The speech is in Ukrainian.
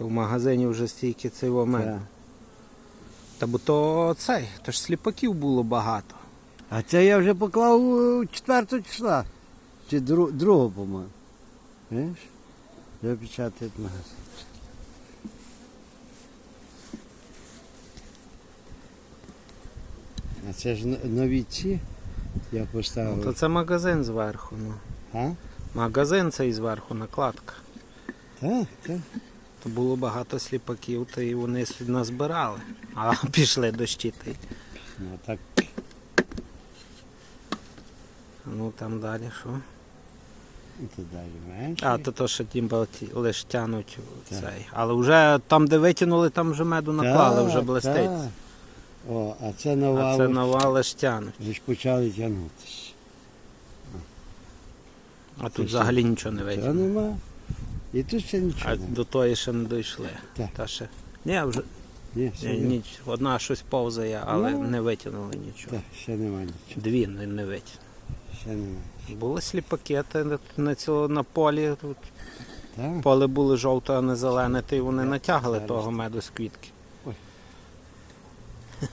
Це в магазині вже стільки меду. Так. Та бо то цей, то ж сліпаків було багато. А це я вже поклав у 4 числа. Чи дру, другого, по-моєму. Знаєш? Я печатаю магазин. А це ж но- нові ці я Ну, поставив. то це магазин зверху. Ну. А? Магазин цей зверху, накладка. Так, так. То було багато сліпаків, то і вони сюди назбирали. А пішли дощі. Ну, так. Ну там далі що? То далі менше. А, то то, що тімба лише тянуть Так. цей. Але вже там, де витягнули, там вже меду наклали, вже блистить. так. О, а це нова. А це нова лише тянуть. Вже ж почали тягнутися. А тут взагалі нічого не витягнули. І тут ще нічого. А до тої ще не дійшли. Так. Та ще. Ні, вже Ні, ще, ні, нема. ніч, одна щось повзає, але Ну. не витягнули нічого. Так, ще нема нічого. Дві не, не витягнули. Ще нема. Були сліпакети на, на, ціло, на полі. Тут Так. поле було жовте, а не зелене, то й вони натягли того меду з квітки. Ой.